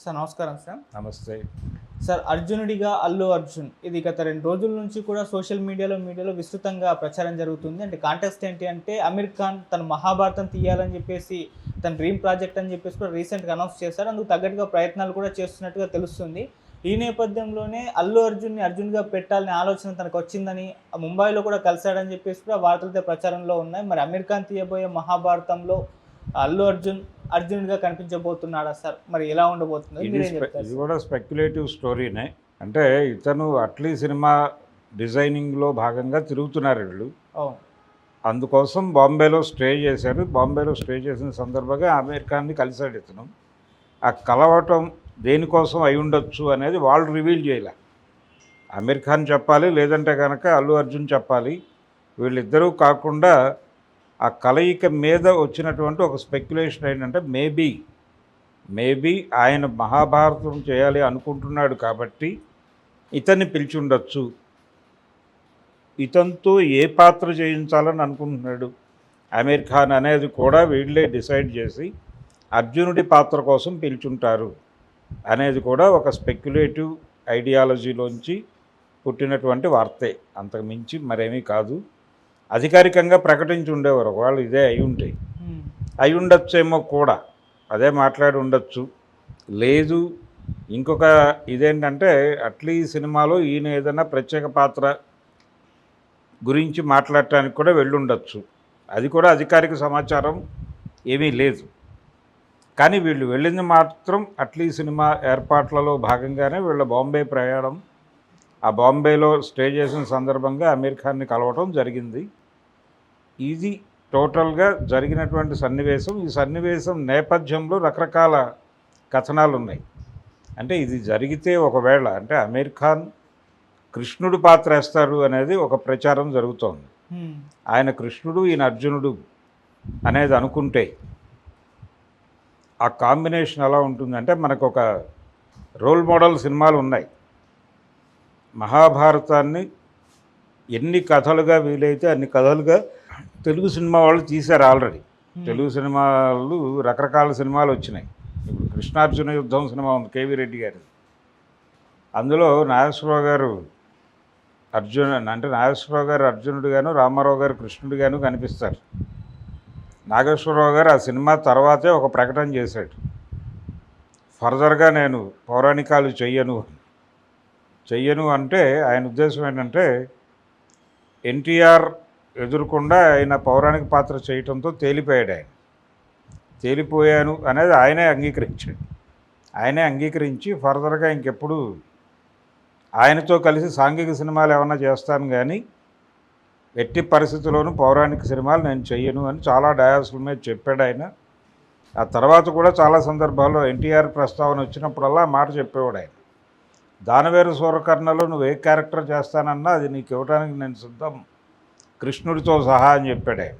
Sir నమస్కారం sir. నమస్తే. Sir అర్జునుడిగా Allu Arjun ఇది గత రెండు రోజుల నుంచి కూడా సోషల్ మీడియాలో మీడియాలో విస్తృతంగా ప్రచారం జరుగుతుంది. అంటే కాంటెస్ట్ ఏంటి అంటే అమీర్ ఖాన్ తన మహాభారతం తీయాలని చెప్పేసి తన డ్రీమ్ ప్రాజెక్ట్ అని చెప్పేసి కూడా రీసెంట్గా అనౌన్స్ చేశారు. అందుకు తగ్గట్టుగా ప్రయత్నాలు కూడా చేస్తున్నట్టుగా తెలుస్తుంది. ఈ నేపథ్యంలోనే అల్లు అర్జున్ని అర్జున్గా పెట్టాలనే ఆలోచన తనకు వచ్చిందని ఆ ముంబైలో కూడా కలిశాడని చెప్పేసి కూడా వార్తలతో ప్రచారంలో ఉన్నాయి. మరి అమీర్ ఖాన్ తీయబోయే మహాభారతంలో అల్లు అర్జున్ అర్జునుడిగా కనిపించబోతున్నాడా సార్? మరి ఎలా ఉండబోతుంది? ఇది కూడా స్పెక్యులేటివ్ స్టోరీనే అంటే ఇతను అట్లీ సినిమా డిజైనింగ్లో భాగంగా తిరుగుతున్నారు వీళ్ళు. అందుకోసం బాంబేలో స్టే చేశారు. బాంబేలో స్టే చేసిన సందర్భంగా అమీర్ ఖాన్ని కలిశాడు ఇతను. ఆ కలవటం దేనికోసం అయి ఉండొచ్చు అనేది వాళ్ళు రివీల్ చేయలే. అమీర్ ఖాన్ చెప్పాలి లేదంటే కనుక అల్లు అర్జున్ చెప్పాలి. వీళ్ళిద్దరూ కాకుండా ఆ కలయిక మీద వచ్చినటువంటి ఒక స్పెక్యులేషన్ ఏంటంటే మేబీ మేబీ ఆయన మహాభారతం చేయాలి అనుకుంటున్నాడు కాబట్టి ఇతన్ని పిలిచి ఉండొచ్చు ఇతనితో ఏ పాత్ర చేయించాలని అనుకుంటున్నాడు? అమీర్ ఖాన్ అనేది కూడా వీళ్ళే డిసైడ్ చేసి అర్జునుడి పాత్ర కోసం పిలుచుంటారు అనేది కూడా ఒక స్పెక్యులేటివ్ ఐడియాలజీలోంచి పుట్టినటువంటి వార్తే. అంతకుమించి మరేమీ కాదు. అధికారికంగా ప్రకటించి ఉండేవారు. ఒకవేళ ఇదే అయి ఉంటాయి. అయి ఉండొచ్చేమో కూడా. అదే మాట్లాడి ఉండొచ్చు. లేదు ఇంకొక ఇదేంటంటే అట్లీ సినిమాలో ఈయన ఏదైనా ప్రత్యేక పాత్ర గురించి మాట్లాడటానికి కూడా వెళ్ళుండొచ్చు. అది కూడా అధికారిక సమాచారం ఏమీ లేదు. కానీ వీళ్ళు వెళ్ళింది మాత్రం అట్లీ సినిమా ఏర్పాట్లలో భాగంగానే వీళ్ళ బాంబే ప్రయాణం ఆ బాంబేలో స్టే చేసిన సందర్భంగా అమీర్ ఖాన్ని కలవటం జరిగింది. ఇది టోటల్గా జరిగినటువంటి సన్నివేశం. ఈ సన్నివేశం నేపథ్యంలో రకరకాల కథనాలు ఉన్నాయి అంటే ఇది జరిగితే ఒకవేళ అంటే అమీర్ ఖాన్ కృష్ణుడు పాత్ర వేస్తారు అనేది ఒక ప్రచారం జరుగుతోంది. ఆయన కృష్ణుడు ఈయన అర్జునుడు అనేది అనుకుంటే ఆ కాంబినేషన్ ఎలా ఉంటుందంటే మనకు ఒక రోల్ మోడల్ సినిమాలు ఉన్నాయి మహాభారతాన్ని ఎన్ని కథలుగా వీలైతే అన్ని కథలుగా తెలుగు సినిమా వాళ్ళు తీశారు ఆల్రెడీ. తెలుగు సినిమాలు రకరకాల సినిమాలు వచ్చినాయి. ఇప్పుడు కృష్ణార్జున యుద్ధం సినిమా ఉంది కేవీ రెడ్డి గారి అందులో నాగేశ్వరరావు గారు అర్జున్ అంటే నాగేశ్వరరావు గారు అర్జునుడిగాను రామారావు గారు కృష్ణుడిగాను కనిపిస్తారు. నాగేశ్వరరావు గారు ఆ సినిమా తర్వాతే ఒక ప్రకటన చేశాడు. ఫర్దర్గా నేను పౌరాణికాలు చెయ్యను చెయ్యను అంటే ఆయన ఉద్దేశం ఏంటంటే ఎన్టీఆర్ ఎదురకుండా ఆయన పౌరాణిక పాత్ర చేయటంతో తేలిపోయాడు ఆయన. తేలిపోయాను అనేది ఆయనే అంగీకరించాడు. ఆయనే అంగీకరించి ఫర్దర్గా ఇంకెప్పుడు ఆయనతో కలిసి సాంఘిక సినిమాలు ఏమన్నా చేస్తాను కానీ ఎట్టి పరిస్థితుల్లోనూ పౌరాణిక సినిమాలు నేను చెయ్యను అని చాలా డయాసుల మీద చెప్పాడు ఆయన. ఆ తర్వాత కూడా చాలా సందర్భాల్లో ఎన్టీఆర్ ప్రస్తావన వచ్చినప్పుడల్లా మాట చెప్పేవాడు ఆయన. దానవేరు సూరకర్ణలో నువ్వు ఏ క్యారెక్టర్ చేస్తానన్నా అది నీకు ఇవ్వడానికి నేను సిద్ధం. కృష్ణుడితో సహా అని చెప్పాడే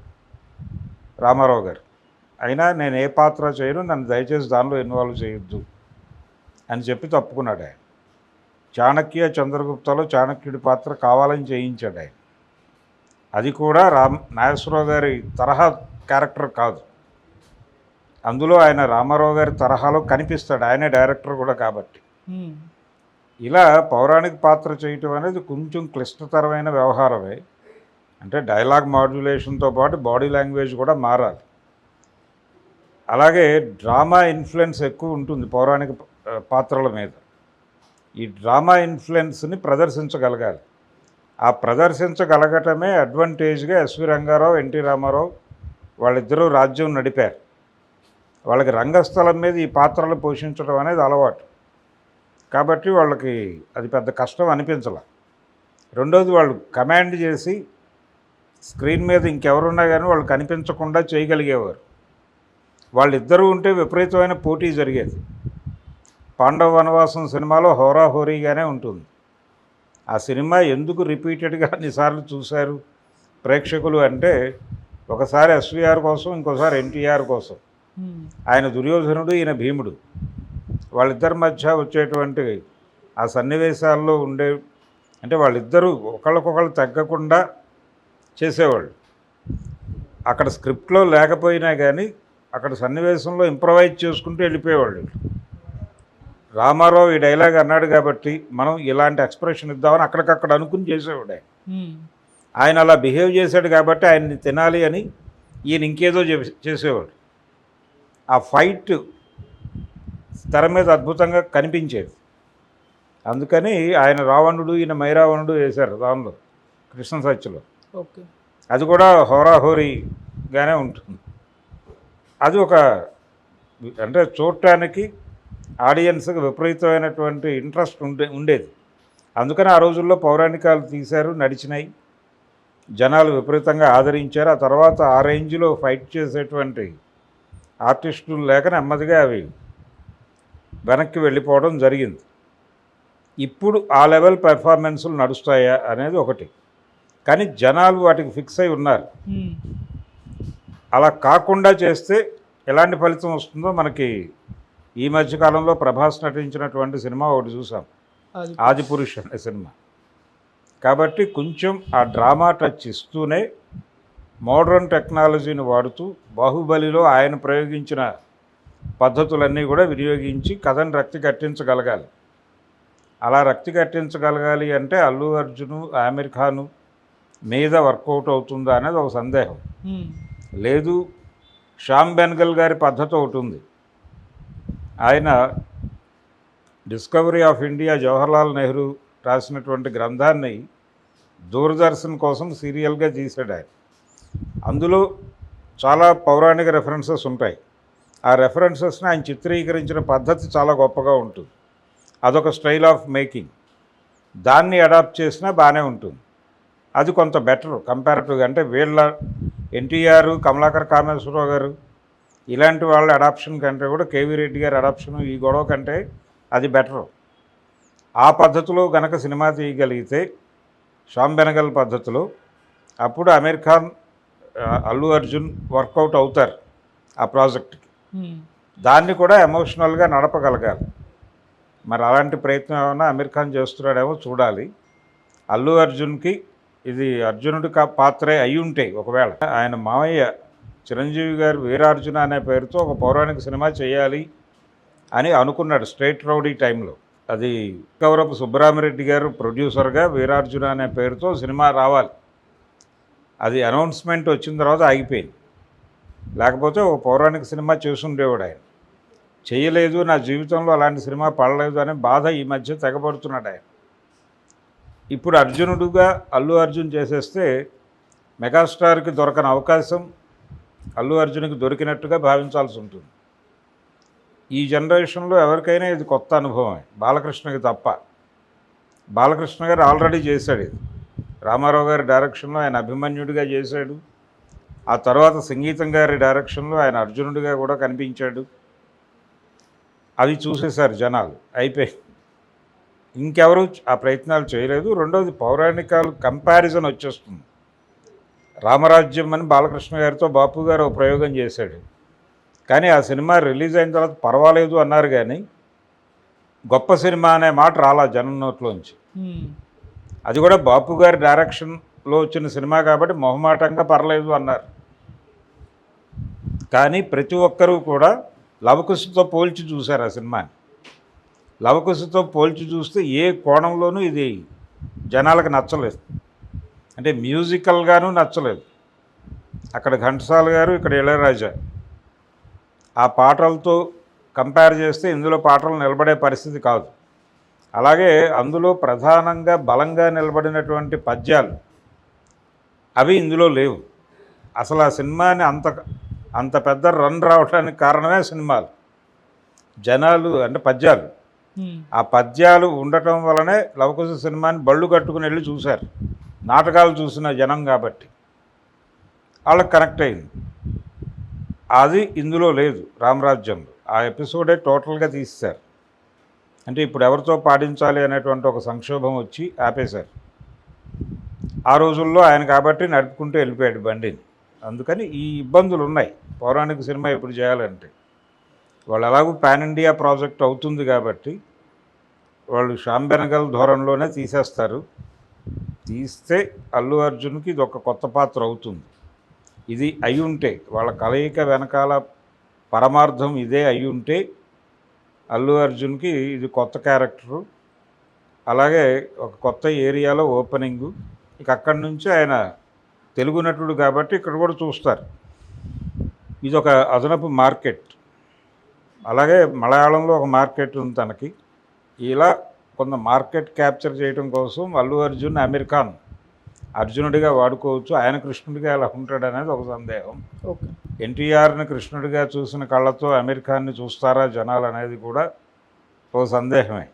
రామారావు గారు. అయినా నేను ఏ పాత్ర చేయను నన్ను దయచేసి దానిలో ఇన్వాల్వ్ చేయొద్దు అని చెప్పి తప్పుకున్నాడు ఆయన. చాణక్య చంద్రగుప్తలో చాణక్యుడి పాత్ర కావాలని చేయించాడు ఆయన. అది కూడా రామ్ నాగేశ్వరరావు గారి తరహా క్యారెక్టర్ కాదు. అందులో ఆయన రామారావు గారి తరహాలో కనిపిస్తాడు ఆయనే డైరెక్టర్ కూడా కాబట్టి. ఇలా పౌరాణిక పాత్ర చేయటం అనేది కొంచెం క్లిష్టతరమైన వ్యవహారమే. అంటే డైలాగ్ మాడ్యులేషన్తో పాటు బాడీ లాంగ్వేజ్ కూడా మారాలి. అలాగే డ్రామా ఇన్ఫ్లుయెన్స్ ఎక్కువ ఉంటుంది పౌరాణిక పాత్రల మీద. ఈ డ్రామా ఇన్ఫ్లుయెన్స్ని ప్రదర్శించగలగాలి. ఆ ప్రదర్శించగలగటమే అడ్వాంటేజ్గా S V Rangarao N T Ramarao వాళ్ళిద్దరూ రాజ్యం నడిపారు. వాళ్ళకి రంగస్థలం మీద ఈ పాత్రలు పోషించడం అనేది అలవాటు. కాబట్టి వాళ్ళకి అది పెద్ద కష్టం అనిపించాల. రెండోది వాళ్ళు కమాండ్ చేసి స్క్రీన్ మీద ఇంకెవరున్నా కానీ వాళ్ళు కనిపించకుండా చేయగలిగేవారు. వాళ్ళిద్దరూ ఉంటే విపరీతమైన పోటీ జరిగేది. పాండవ వనవాసం సినిమాలో హోరాహోరీగానే ఉంటుంది. ఆ సినిమా ఎందుకు రిపీటెడ్గా అన్నిసార్లు చూశారు ప్రేక్షకులు అంటే ఒకసారి ఎస్వీఆర్ కోసం ఇంకోసారి ఎన్టీఆర్ కోసం. ఆయన దుర్యోధనుడు ఈయన భీముడు. వాళ్ళిద్దరి మధ్య వచ్చేటువంటి ఆ సన్నివేశాల్లో ఉండే అంటే వాళ్ళిద్దరూ ఒకళ్ళకొకళ్ళు తగ్గకుండా చేసేవాళ్ళు. అక్కడ స్క్రిప్ట్లో లేకపోయినా కానీ అక్కడ సన్నివేశంలో ఇంప్రవైజ్ చేసుకుంటూ వెళ్ళిపోయేవాళ్ళు. రామారావు ఈ డైలాగ్ అన్నాడు కాబట్టి మనం ఇలాంటి ఎక్స్ప్రెషన్ ఇద్దామని అక్కడికక్కడ అనుకుని చేసేవాడు ఆయన. అలా బిహేవ్ చేశాడు కాబట్టి ఆయన్ని తినాలి అని ఈయన ఇంకేదో చేసేవాడు. ఆ ఫైట్ తెర మీద అద్భుతంగా కనిపించేది అందుకని ఆయన రావణుడు ఈయన మైరావణుడు వేశారు దానిలో కృష్ణ సత్యలో. ఓకే. అది కూడా హోరాహోరీగానే ఉంటుంది. అది ఒక అంటే చూడటానికి ఆడియన్స్కి విపరీతమైనటువంటి ఇంట్రెస్ట్ ఉండే ఉండేది. అందుకని ఆ రోజుల్లో పౌరాణికాలు తీశారు నడిచినాయి. జనాలు విపరీతంగా ఆదరించారు. ఆ తర్వాత ఆ రేంజ్లో ఫైట్ చేసేటువంటి ఆర్టిస్టులు లేక నెమ్మదిగా అవి వెనక్కి వెళ్ళిపోవడం జరిగింది. ఇప్పుడు ఆ లెవెల్ పెర్ఫార్మెన్సులు నడుస్తాయా అనేది ఒకటి. కానీ జనాలు వాటికి ఫిక్స్ అయి ఉన్నారు. అలా కాకుండా చేస్తే ఎలాంటి ఫలితం వస్తుందో మనకి ఈ మధ్యకాలంలో ప్రభాస్ నటించినటువంటి సినిమా ఒకటి చూసాం. ఆదిపురుష్ అనే సినిమా. కాబట్టి కొంచెం ఆ డ్రామా టచ్ ఇస్తూనే మోడర్న్ టెక్నాలజీని వాడుతూ బాహుబలిలో ఆయన ప్రయోగించిన పద్ధతులన్నీ కూడా వినియోగించి కథను రక్తి కట్టించగలగాలి. అలా రక్తి కట్టించగలగాలి అంటే అల్లు అర్జును ఆమిర్ ఖాను మీద వర్కౌట్ అవుతుందా అనేది ఒక సందేహం. లేదు శ్యామ్ బెన్గల్ గారి పద్ధతి ఒకటి ఉంది. ఆయన discovery of India Jawaharlal Nehru రాసినటువంటి గ్రంథాన్ని దూరదర్శన్ కోసం సీరియల్గా తీశాడు ఆయన. అందులో చాలా పౌరాణిక రెఫరెన్సెస్ ఉంటాయి. ఆ రెఫరెన్సెస్ని ఆయన చిత్రీకరించిన పద్ధతి చాలా గొప్పగా ఉంటుంది. అదొక స్టైల్ ఆఫ్ మేకింగ్ దాన్ని అడాప్ట్ చేసినా బాగానే ఉంటుంది. అది కొంత బెటర్ కంపారిటివ్గా అంటే వీళ్ళ ఎన్టీఆర్ కమలాకర్ కామేశ్వరరావు గారు ఇలాంటి వాళ్ళ అడాప్షన్ కంటే కూడా కేవీ రెడ్డి గారి అడాప్షన్ ఈ గొడవ కంటే అది బెటర్ ఆ పద్ధతిలో గనక సినిమా తీయగలిగితే శ్యామ్ బెనగల్ పద్ధతిలో అప్పుడు అమీర్ ఖాన్ అల్లు అర్జున్ వర్కౌట్ అవుతారు ఆ ప్రాజెక్ట్కి దాన్ని కూడా ఎమోషనల్గా నడపగలగాలి. మరి అలాంటి ప్రయత్నం ఏమైనా అమీర్ ఖాన్ చేస్తున్నాడేమో చూడాలి. అల్లు అర్జున్కి ఇది అర్జునుడి కా పాత్రే అయి ఉంటాయి ఒకవేళ. ఆయన మామయ్య చిరంజీవి గారు వీరార్జున అనే పేరుతో ఒక పౌరాణిక సినిమా చేయాలి అని అనుకున్నాడు స్ట్రైట్ రౌడీ టైంలో. అది కౌరపు సుబ్బరామిరెడ్డి గారు ప్రొడ్యూసర్గా వీరార్జున అనే పేరుతో సినిమా రావాలి. అది అనౌన్స్మెంట్ వచ్చిన తర్వాత ఆగిపోయింది. లేకపోతే ఒక పౌరాణిక సినిమా చేసుండేవాడు ఆయన. చేయలేదు నా జీవితంలో అలాంటి సినిమా పడలేదు అనే బాధ ఈ మధ్య తెగబడుతున్నాడు ఆయన. ఇప్పుడు అర్జునుడుగా అల్లు అర్జున్ చేసేస్తే మెగాస్టార్కి దొరకని అవకాశం అల్లు అర్జున్కి దొరికినట్టుగా భావించాల్సి ఉంటుంది. ఈ జనరేషన్లో ఎవరికైనా ఇది కొత్త అనుభవమే. బాలకృష్ణకి తప్ప. బాలకృష్ణ గారు ఆల్రెడీ చేశాడు ఇది. రామారావు గారి డైరెక్షన్లో ఆయన అభిమన్యుడిగా చేశాడు. ఆ తర్వాత సంగీతం గారి డైరెక్షన్లో ఆయన అర్జునుడిగా కూడా కనిపించాడు. అవి చూసేశారు జనాలు అయిపోయి ఇంకెవరు ఆ ప్రయత్నాలు చేయలేదు. రెండోది పౌరాణికాలు కంపారిజన్ వచ్చేస్తుంది. రామరాజ్యం అని బాలకృష్ణ గారితో బాపు గారు ప్రయోగం చేశాడు. కానీ ఆ సినిమా రిలీజ్ అయిన తర్వాత పర్వాలేదు అన్నారు కానీ గొప్ప సినిమా అనే మాట రాలా జనం నోట్లోంచి. అది కూడా బాపు గారి డైరెక్షన్లో వచ్చిన సినిమా కాబట్టి మొహమాటంగా పర్లేదు అన్నారు. కానీ ప్రతి ఒక్కరూ కూడా లవకుశతో పోల్చి చూశారు ఆ సినిమాని లవకుశతో పోల్చి చూస్తే ఏ కోణంలోనూ ఇది జనాలకు నచ్చలేదు. అంటే మ్యూజికల్గాను నచ్చలేదు. అక్కడ ఘంటసాల గారు ఇక్కడ ఇళయరాజా. ఆ పాటలతో కంపేర్ చేస్తే ఇందులో పాటలు నిలబడే పరిస్థితి కాదు. అలాగే అందులో ప్రధానంగా బలంగా నిలబడినటువంటి పద్యాలు అవి ఇందులో లేవు. అసలు ఆ సినిమాని అంత అంత పెద్ద రన్ రావడానికి కారణమే సినిమాలు. జనాలు అంటే పద్యాలు. ఆ పద్యాలు ఉండటం వలనే లవకుశ సినిమాని బళ్ళు కట్టుకుని వెళ్ళి చూశారు. నాటకాలు చూసిన జనం కాబట్టి. వాళ్ళకి కనెక్ట్ అయింది. అది ఇందులో లేదు రామరాజ్యంలో. ఆ ఎపిసోడే టోటల్గా తీసేశారు. అంటే ఇప్పుడు ఎవరితో పాటించాలి అనేటువంటి ఒక సంక్షోభం వచ్చి ఆపేశారు. ఆ రోజుల్లో ఆయన కాబట్టి నడుపుకుంటూ వెళ్ళిపోయాడు బండిని. అందుకని ఈ ఇబ్బందులు ఉన్నాయి పౌరాణిక సినిమా ఇప్పుడు చేయాలంటే. వాళ్ళు ఎలాగో పాన్ ఇండియా ప్రాజెక్ట్ అవుతుంది కాబట్టి వాళ్ళు షాంబెనగల్ ధోరణిలోనే తీసేస్తారు. తీస్తే అల్లు అర్జున్కి ఇది ఒక కొత్త పాత్ర అవుతుంది. ఇది అయి ఉంటే వాళ్ళ కలయిక వెనకాల పరమార్థం ఇదే అయి ఉంటే అల్లు అర్జున్కి ఇది కొత్త క్యారెక్టరు. అలాగే ఒక కొత్త ఏరియాలో ఓపెనింగు. ఇక అక్కడి నుంచి ఆయన తెలుగు నటుడు కాబట్టి ఇక్కడ కూడా చూస్తారు. ఇది ఒక అదనపు మార్కెట్. అలాగే మలయాళంలో ఒక మార్కెట్ ఉంది తనకి. ఇలా కొంత మార్కెట్ క్యాప్చర్ చేయడం కోసం అల్లు అర్జున్ అమీర్ ఖాన్ అర్జునుడిగా వాడుకోవచ్చు ఆయన కృష్ణుడిగా ఎలా ఉంటాడు అనేది ఒక సందేహం. ఓకే. ఎన్టీఆర్ని కృష్ణుడిగా చూసిన కళ్ళతో అమీర్ ఖాన్ని చూస్తారా జనాలు అనేది కూడా ఓ సందేహమే.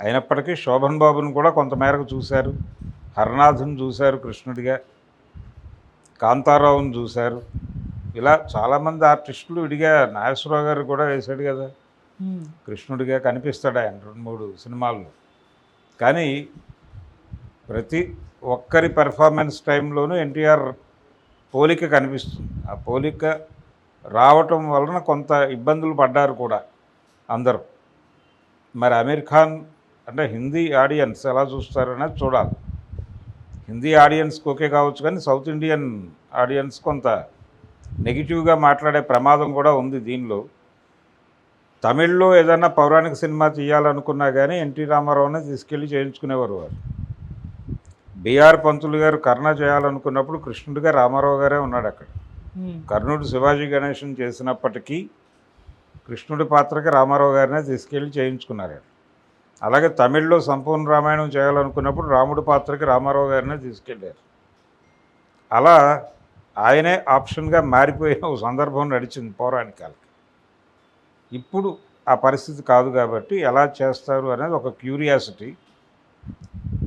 అయినప్పటికీ శోభన్ బాబుని కూడా కొంతమేరకు చూశారు. హరనాథ్ని చూశారు కృష్ణుడిగా. కాంతారావుని చూశారు. ఇలా చాలామంది ఆర్టిస్టులు విడిగా నాగేశ్వరరావు గారు కూడా వేశాడు కదా. కృష్ణుడిగా కనిపిస్తాడు ఆయన రెండు మూడు సినిమాల్లో. కానీ ప్రతి ఒక్కరి పెర్ఫార్మెన్స్ టైంలోనూ ఎన్టీఆర్ పోలిక కనిపిస్తుంది. ఆ పోలిక రావటం వలన కొంత ఇబ్బందులు పడ్డారు కూడా అందరూ. మరి అమీర్ ఖాన్ అంటే హిందీ ఆడియన్స్ ఎలా చూస్తారు అనేది చూడాలి. హిందీ ఆడియన్స్కి ఓకే కావచ్చు కానీ సౌత్ ఇండియన్ ఆడియన్స్ కొంత నెగిటివ్గా మాట్లాడే ప్రమాదం కూడా ఉంది దీనిలో తమిళ్ళో ఏదైనా పౌరాణిక సినిమా తీయాలనుకున్నా కానీ ఎన్టీ రామారావునే తీసుకెళ్ళి చేయించుకునేవారు వారు బీఆర్ పంతులు గారు కర్ణ చేయాలనుకున్నప్పుడు కృష్ణుడిగా రామారావు గారే ఉన్నాడు అక్కడ. కర్ణుడు శివాజీ గణేశన్ చేసినప్పటికీ కృష్ణుడి పాత్రకి రామారావు గారినే తీసుకెళ్ళి చేయించుకున్నారు. అలాగే తమిళ్ళో సంపూర్ణ రామాయణం చేయాలనుకున్నప్పుడు రాముడి పాత్రకి రామారావు గారినే తీసుకెళ్ళారు. అలా ఆయనే ఆప్షన్గా మారిపోయిన ఒక సందర్భం నడిచింది పౌరాణికాలకి. ఇప్పుడు ఆ పరిస్థితి కాదు కాబట్టి ఎలా చేస్తారు అనేది ఒక క్యూరియాసిటీ.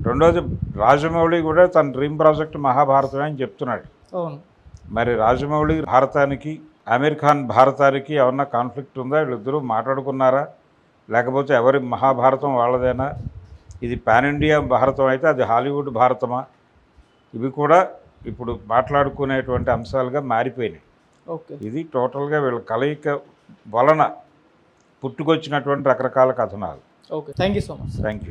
రెండోది రాజమౌళి కూడా తన డ్రీమ్ ప్రాజెక్ట్ మహాభారతమే అని చెప్తున్నాడు. మరి రాజమౌళి భారతానికి అమీర్ ఖాన్ భారతానికి ఏమన్నా కాన్ఫ్లిక్ట్ ఉందా? వీళ్ళిద్దరూ మాట్లాడుకున్నారా? లేకపోతే ఎవరి మహాభారతం వాళ్ళదేనా? ఇది పాన్ ఇండియా భారతం అయితే అది హాలీవుడ్ భారతమా? ఇవి కూడా ఇప్పుడు మాట్లాడుకునేటువంటి అంశాలుగా మారిపోయినాయి. ఓకే. ఇది టోటల్గా వీళ్ళ కలయిక వలన పుట్టుకొచ్చినటువంటి రకరకాల కథనాలు. Okay. Thank you so much thank you